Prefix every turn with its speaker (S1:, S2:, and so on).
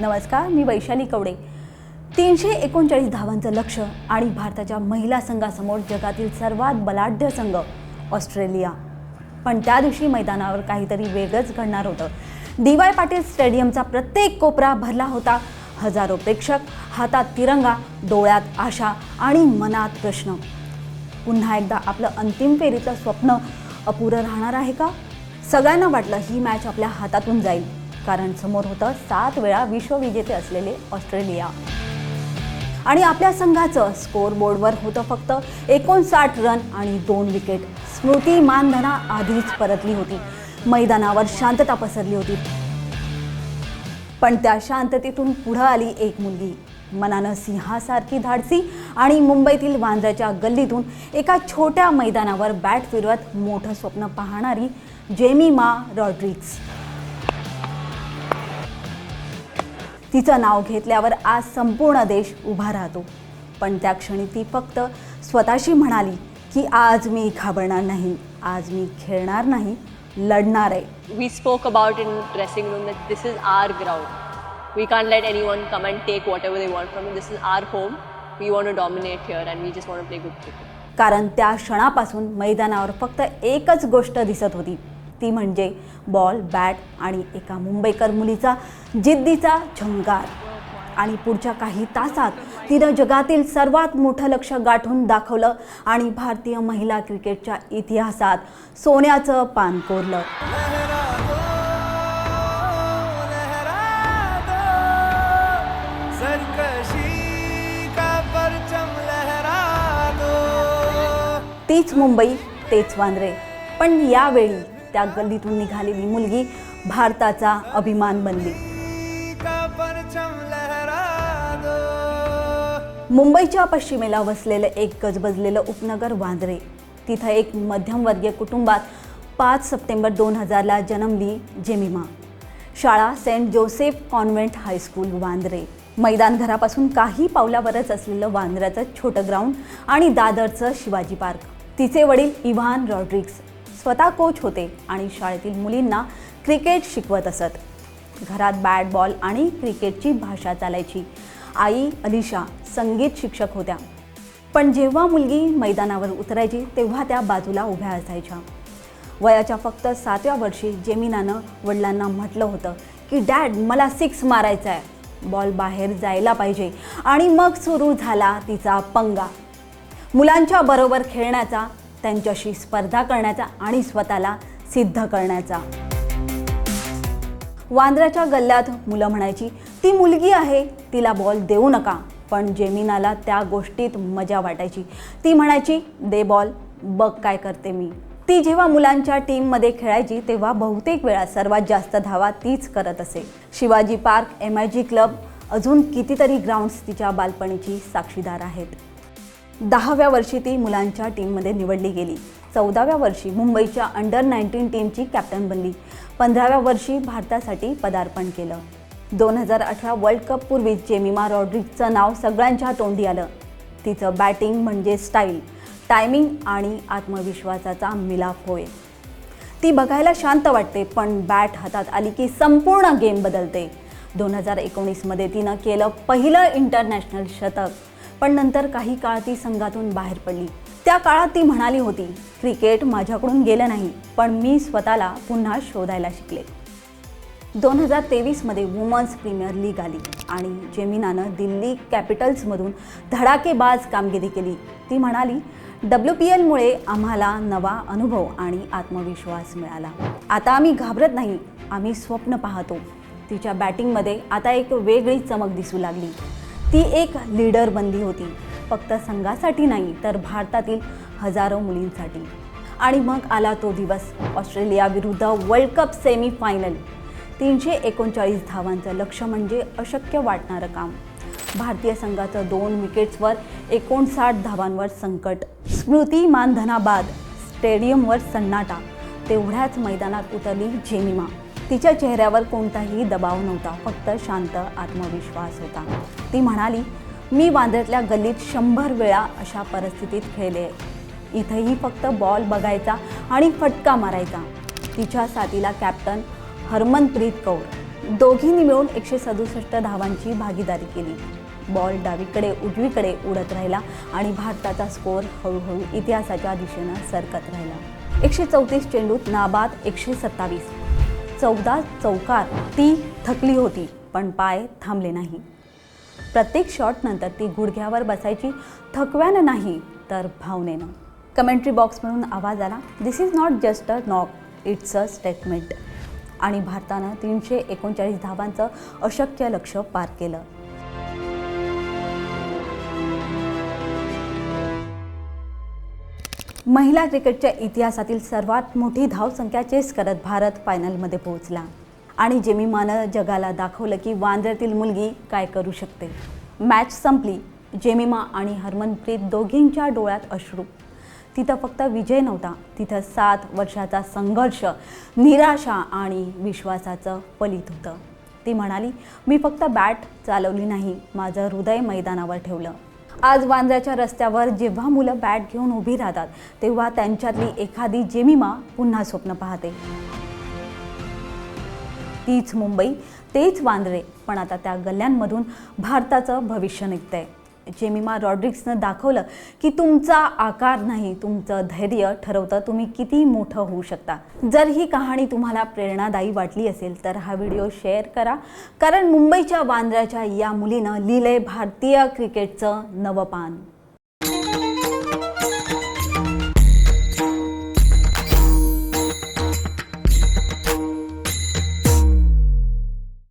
S1: नमस्कार मी वैशाली कवडे. तीनशे एकोणचाळीस धावांचं लक्ष आणि भारताच्या महिला संघासमोर जगातील सर्वात बलाढ्य संघ ऑस्ट्रेलिया. पण त्या दिवशी मैदानावर काहीतरी वेगळंच घडणार होतं. डी वाय पाटील स्टेडियमचा प्रत्येक कोपरा भरला होता. हजारो प्रेक्षक हातात तिरंगा डोळ्यात आशा आणि मनात प्रश्न. पुन्हा एकदा आपलं अंतिम फेरीतलं स्वप्न अपुरं राहणार आहे का? सगळ्यांना वाटलं ही मॅच आपल्या हातातून जाईल. कारण समोर होतं सात वेळा विश्वविजेते असलेले ऑस्ट्रेलिया. आणि आपल्या संघाचं स्कोर बोर्डवर होतं फक्त एकोणसाठ रन आणि दोन विकेट. स्मृती मानधना आधीच परतली होती. मैदानावर शांतता पसरली होती. पण त्या शांततेतून पुढं आली एक मुलगी. मनानं सिंहासारखी धाडसी आणि मुंबईतील वांद्र्याच्या गल्लीतून एका छोट्या मैदानावर बॅट फिरवत मोठं स्वप्न पाहणारी जेमिमा रॉड्रिक्स तिचं नाव घेतल्यावर आज संपूर्ण देश उभा राहतो. पण त्या क्षणी ती फक्त स्वतःशी म्हणाली की आज मी घाबरणार नाही आज मी खेळणार नाही लढणार आहे.
S2: We spoke about in dressing room that this is our ground we can let anyone come and take whatever want from this is our home we want a dominate here and we just want play good
S1: कारण त्या क्षणापासून मैदानावर फक्त एकच गोष्ट दिसत होती ती म्हणजे बॉल बॅट आणि एका मुंबईकर मुलीचा जिद्दीचा झंगार. आणि पुढच्या काही तासात तिनं जगातील सर्वात मोठं लक्ष गाठून दाखवलं आणि भारतीय महिला क्रिकेटच्या इतिहासात सोन्याचं पान कोरलं. तीच मुंबई तेच वांद्रे. पण यावेळी त्या गल्लीतून निघालेली मुलगी भारताचा अभिमान बनली. मुंबईच्या पश्चिमेला वसलेलं एक गजबजलेलं उपनगर वांद्रे. तिथं एक मध्यमवर्गीय कुटुंबात पाच सप्टेंबर दोन हजारला जन्मली जेमिमा. शाळा saint Joseph convent high school Vandre. मैदान घरापासून काही पावलावरच असलेलं वांद्र्याचं छोटं ग्राउंड आणि दादरचं शिवाजी पार्क. तिचे वडील इव्हान रॉड्रिक्स स्वतः कोच होते आणि शाळेतील मुलींना क्रिकेट शिकवत असत. घरात बॅट बॉल आणि क्रिकेटची भाषा चालायची. आई अलिशा संगीत शिक्षक होत्या. पण जेव्हा मुलगी मैदानावर उतरायची तेव्हा त्या बाजूला उभ्या असायच्या. वयाच्या फक्त सातव्या वर्षी जेमिनानं वडिलांना म्हटलं होतं की डॅड मला सिक्स मारायचा आहे बॉल बाहेर जायला पाहिजे आणि मग सुरू झाला तिचा पंगा. मुलांच्या बरोबर खेळण्याचा त्यांच्याशी स्पर्धा करण्याचा आणि स्वतःला सिद्ध करण्याचा. वांद्र्याच्या गल्ल्यात मुलं म्हणायची ती मुलगी आहे तिला बॉल देऊ नका. पण जेमिनाला त्या गोष्टीत मजा वाटायची. ती म्हणायची दे बॉल बघ काय करते मी. ती जेव्हा मुलांच्या टीममध्ये खेळायची तेव्हा बहुतेक वेळा सर्वात जास्त धावा तीच करत असे. Shivaji park M I G club अजून कितीतरी ग्राउंड्स तिच्या बालपणीची साक्षीदार आहेत. दहाव्या वर्षी ती मुलांच्या टीममध्ये निवडली गेली. चौदाव्या वर्षी मुंबईच्या अंडर नाईन्टीन टीमची कॅप्टन बनली. पंधराव्या वर्षी भारतासाठी पदार्पण केलं. दोन हजार अठरा वर्ल्ड कपपूर्वीच जेमिमा रॉड्रिक्सचं नाव सगळ्यांच्या तोंडी आलं. तिचं बॅटिंग म्हणजे स्टाईल टायमिंग आणि आत्मविश्वासाचा मिलाफ होय. ती बघायला शांत वाटते पण बॅट हातात आली की संपूर्ण गेम बदलते. दोन हजार एकोणीसमध्ये तिनं केलं पहिलं इंटरनॅशनल शतक. पण नंतर काही काळ ती संघातून बाहेर पडली. त्या काळात ती म्हणाली होती क्रिकेट माझ्याकडून गेलं नाही पण मी स्वतःला पुन्हा शोधायला शिकले. दोन हजार तेवीसमध्ये वुमन्स प्रीमियर लीग आली आणि जेमिनानं दिल्ली कॅपिटल्समधून धडाकेबाज कामगिरी केली. ती म्हणाली डब्ल्यू पी एलमुळे आम्हाला नवा अनुभव आणि आत्मविश्वास मिळाला. आता आम्ही घाबरत नाही आम्ही स्वप्न पाहतो. तिच्या बॅटिंगमध्ये आता एक वेगळी चमक दिसू लागली. ती एक लीडर बनली होती. फक्त संघासाठी नाही तर भारतातील हजारो मुलींसाठी. आणि मग आला तो दिवस ऑस्ट्रेलियाविरुद्ध वर्ल्ड कप सेमी फायनल तीनशे एकोणचाळीस धावांचं लक्ष म्हणजे अशक्य वाटणारं काम. भारतीय संघाचं दोन विकेट्सवर एकोणसाठ धावांवर संकट. स्मृती मानधनाबाद स्टेडियमवर सन्नाटा. तेवढ्याच मैदानात उतरली जेमिमा तिच्या चेहऱ्यावर कोणताही दबाव नव्हता फक्त शांत आत्मविश्वास होता. ती म्हणाली मी वांद्र्यातल्या गल्लीत शंभर वेळा अशा परिस्थितीत खेळले. इथंही फक्त बॉल बघायचा आणि फटका मारायचा. तिच्या साथीला कॅप्टन हरमनप्रीत कौर दोघींनी मिळून एकशे सदुसष्ट धावांची भागीदारी केली. बॉल डावीकडे उजवीकडे उडत राहिला आणि भारताचा स्कोअर हळूहळू इतिहासाच्या दिशेनं सरकत राहिला. एकशे चौतीस चेंडूत नाबाद एकशे सत्तावीस. चौदा चौकार ती थकली होती पण पाय थांबले नाही. प्रत्येक शॉटनंतर ती गुडघ्यावर बसायची थकव्यानं नाही तर भावनेनं. कमेंट्री बॉक्समधून आवाज आला this is not just a knock it's a statement आणि भारतानं तीनशे एकोणचाळीस धावांचं अशक्य लक्ष पार केलं. महिला क्रिकेटच्या इतिहासातील सर्वात मोठी धावसंख्या चेस करत भारत फायनलमध्ये पोहोचला. आणि जेमिमानं जगाला दाखवलं की वांद्र्यातील मुलगी काय करू शकते. मॅच संपली जेमिमा आणि हरमनप्रीत दोघींच्या डोळ्यात अश्रू. तिथं फक्त विजय नव्हता तिथं सात वर्षाचा संघर्ष निराशा आणि विश्वासाचं फलित होतं. ती म्हणाली मी फक्त बॅट चालवली नाही माझं हृदय मैदानावर ठेवलं. आज वांद्र्याच्या रस्त्यावर जेव्हा मुलं बॅट घेऊन उभी राहतात तेव्हा त्यांच्यातली एखादी जेमिमा पुन्हा स्वप्न पाहते. तीच मुंबई तेच वांद्रे पण आता त्या गल्ल्यांमधून भारताचं भविष्य निघतंय. जेमिमा रॉड्रिक्सनं दाखवलं की तुमचा आकार नाही तुमचं धैर्य ठरवतं तुम्ही किती मोठं होऊ शकता. जर ही कहाणी तुम्हाला प्रेरणादायी वाटली असेल तर हा व्हिडिओ शेअर करा. कारण मुंबईच्या वांद्र्याच्या या मुलीनं लिहिलंय भारतीय क्रिकेटचं नवपान